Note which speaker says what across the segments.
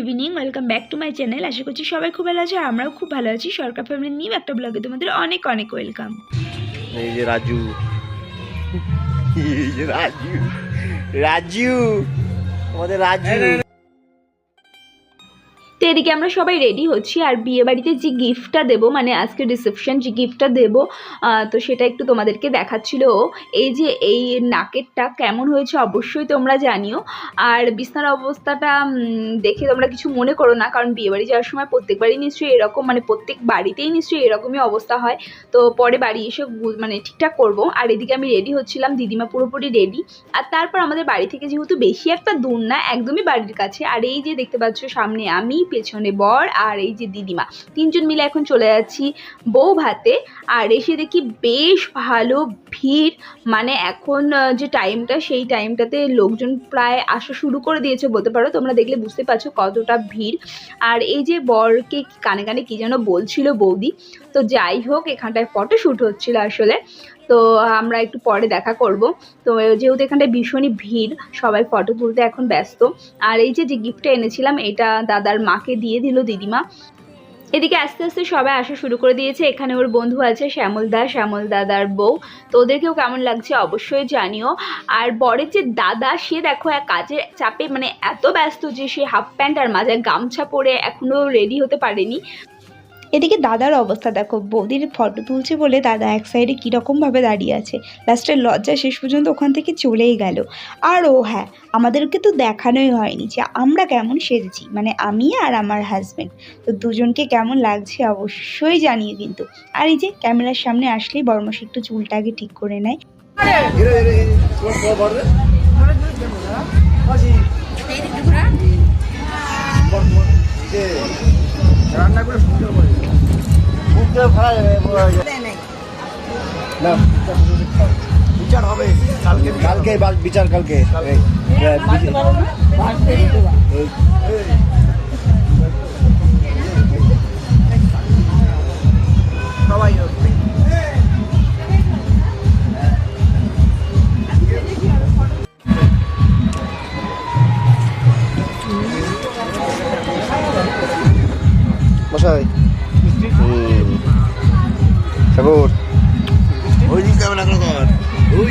Speaker 1: Evening welcome back to my channel আশা করছি সবাই খুব ভালো আছে, আমরাও খুব ভালো আছি। সরকার ফ্যামিলি নিউ একটা ব্লগে তোমাদের অনেক অনেক ওয়েলকাম
Speaker 2: এই যে রাজু। রাজু। রাজু। আমাদের রাজু।
Speaker 1: তো এদিকে আমরা সবাই রেডি হচ্ছি আর বিয়ে বাড়িতে যে গিফটটা দেবো মানে আজকে রিসেপশন যে গিফটটা দেবো তো সেটা একটু তোমাদেরকে দেখাচ্ছিল। এই যে এই নাকেরটা কেমন হয়েছে অবশ্যই তোমরা জানিও। আর বিছনার অবস্থাটা দেখে তোমরা কিছু মনে করো না, কারণ বিয়ে বাড়ি যাওয়ার সময় প্রত্যেকবারই নিশ্চয়ই এরকম মানে প্রত্যেক বাড়িতেই নিশ্চয়ই এরকমই অবস্থা হয়। তো পরে বাড়ি এসে মানে ঠিকঠাক করব। আর এদিকে আমি রেডি হচ্ছিলাম, দিদিমা পুরোপুরি রেডি আর তারপর আমাদের বাড়ি থেকে যেহেতু বেশি একটা দূর না, একদমই বাড়ির কাছে। আর এই যে দেখতে পাচ্ছ সামনে আমি পেছনে বর আর এই যে দিদিমা। তিনজন মিলে এখন চলে যাচ্ছি বউ ভাতে আর এসে দেখি বেশ ভালো ভিড়। মানে এখন যে টাইমটা সেই টাইমটাতে লোকজন প্রায় আসা শুরু করে দিয়েছে বলতে পারো। তোমরা দেখলে বুঝতে পারছ কতটা ভিড়। আর এই যে বরকে কানে কানে কি যেন বলছিল বৌদি। তো যাই হোক, এখানটায় ফটো শ্যুট হচ্ছিল আসলে। তো আমরা একটু পরে দেখা করব। তো যেহেতু এখানটায় ভীষণই ভিড়, সবাই ফটো তুলতে এখন ব্যস্ত। আর এই যে যে গিফটটা এনেছিলাম, এটা দাদার মাকে দিয়ে দিল দিদিমা। এদিকে আস্তে আস্তে সবাই আসা শুরু করে দিয়েছে। এখানে ওর বন্ধু আছে শ্যামল দা, শ্যামল দাদার বউ। তো ওদেরকেও কেমন লাগছে অবশ্যই জানিও। আর বরের যে দাদা, সে দেখো এক কাজের চাপে মানে এত ব্যস্ত যে সে হাফ প্যান্ট আর মাঝে গামছা পরে এখনও রেডি হতে পারেনি।
Speaker 3: এদিকে দাদার অবস্থা, দেখো, বৌদির ফটো তুলছে বলে দাদা এক সাইডে কীরকমভাবে দাঁড়িয়ে আছে। লাস্টের লজ্জা শেষ পর্যন্ত ওখান থেকে চলেই গেল। আর ও হ্যাঁ আমাদেরকে তো দেখানোই হয়নি যে আমরা কেমন সেজেছি মানে আমি আর আমার হাজব্যান্ড তো দুজনকে কেমন লাগছে অবশ্যই জানিয়ে কিন্তু। আর এই যে ক্যামেরার সামনে আসলেই বর্মশ একটু চুলটা আগে ঠিক করে নেয়।
Speaker 2: রান্না করে ভালো না বিচার হবে কালকে। কালকে বিচার কালকে। সবাই সাগর। ওই না কর ওই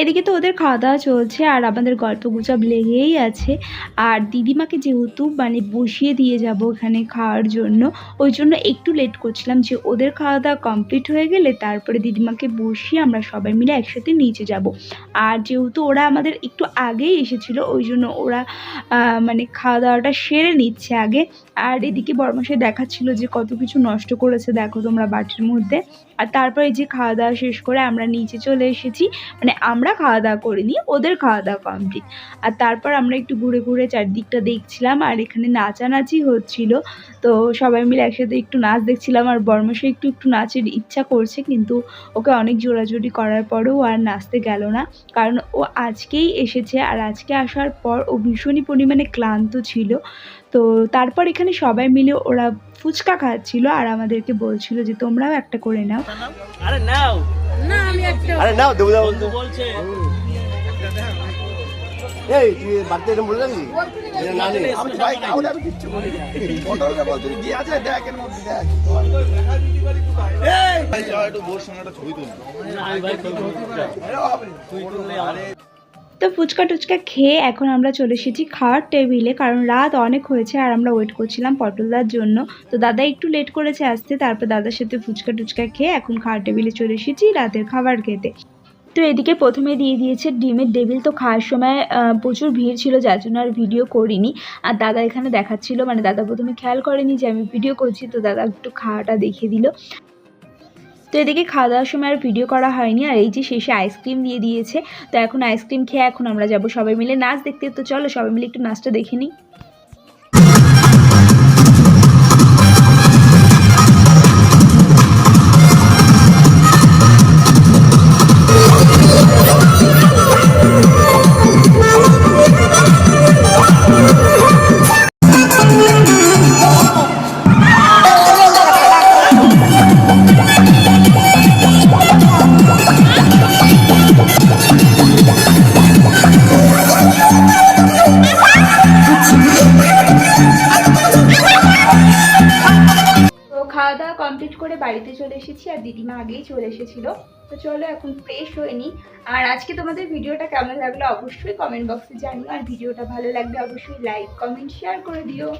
Speaker 3: এদিকে তো ওদের খাওয়া দাওয়া চলছে, আর আমাদের গল্প গুজব লেগেই আছে। আর দিদিমাকে যেহেতু মানে বসিয়ে দিয়ে যাব ওখানে খাওয়ার জন্য, ওই জন্য একটু লেট করছিলাম যে ওদের খাওয়া দাওয়া কমপ্লিট হয়ে গেলে তারপরে দিদিমাকে বসিয়ে আমরা সবাই মিলে একসাথে নিচে যাব। আর যেহেতু ওরা আমাদের একটু আগেই এসেছিল, ওই জন্য ওরা মানে খাওয়া দাওয়াটা সেরে নিচ্ছে আগে। আর এদিকে বর্মাসে দেখাচ্ছিল যে কত কিছু নষ্ট করেছে, দেখো তোমরা বাটির মধ্যে। আর তারপরে যে খাওয়া দাওয়া শেষ করে আমরা নিচে চলে এসেছি। মানে আমরা খাওয়া দাওয়া করিনি, ওদের খাওয়া দাওয়া কমপ্লিট আর তারপর আমরা একটু ঘুরে ঘুরে চারদিকটা দেখছিলাম আর এখানে নাচানাচি হচ্ছিল। তো সবাই মিলে একসাথে একটু নাচ দেখছিলাম আর বর্মশে একটু একটু নাচের ইচ্ছা করছে কিন্তু ওকে অনেক জোরাজুরি করার পরেও আর নাচতে গেল না। কারণ ও আজকেই এসেছে আর আজকে আসার পর ও ভীষণই পরিমাণে ক্লান্ত ছিল। তো তারপর এখানে সবাই মিলে ওরা ফুচকা খাচ্ছিল আর আমাদেরকে বলছিল যে তোমরাও একটা করে নাও।
Speaker 2: আরে নাও। না আমি একটা আরে নাও দেবো দাও এই তুই বাড়িতে এরকম বলে যাবি না নে। আমি ভাই কাউরে আমি কিচ্ছু বলি না। পটলটা বল, তুই কি আছে দেখ এর মধ্যে দেখ। এই!
Speaker 3: তো ফুচকা টুচকা খেয়ে এখন আমরা চলে এসেছি খাওয়ার টেবিলে কারণ রাত অনেক হয়েছে আর আমরা ওয়েট করছিলাম পটলদার জন্য। তো দাদা একটু লেট করেছে আসতে তারপর দাদার সাথে ফুচকা টুচকা খেয়ে এখন খাওয়ার টেবিলে চলে এসেছি রাতের খাবার খেতে। তো এদিকে প্রথমে দিয়ে দিয়েছে ডিমের টেবিল তো খাওয়ার সময় প্রচুর ভিড় ছিল যার জন্য আর ভিডিও করিনি। আর দাদা এখানে দেখাচ্ছিল মানে দাদা প্রথমে খেয়াল করেনি যে আমি ভিডিও করছি তো দাদা একটু খাওয়াটা দেখিয়ে দিল। তো এদিকে খাওয়া দাওয়ার সময় আর ভিডিও করা হয়নি, আর এই যে শেষে আইসক্রিম দিয়ে দিয়েছে, তো এখন আইসক্রিম খেয়ে এখন আমরা যাব সবাই মিলে। নাচ দেখতে তো চলো, সবাই মিলে একটু নাচটা দেখে নিই। বাড়িতে চলে এসেছি আর দিদিমা আগেই চলে এসেছিল। তো চলো এখন ফ্রেশ হয়ে নিই। আর আজকে তোমাদের ভিডিওটা কেমন লাগল অবশ্যই কমেন্ট বক্সে জানিও। আর ভিডিওটা ভালো লাগলে অবশ্যই লাইক কমেন্ট শেয়ার করে দিও।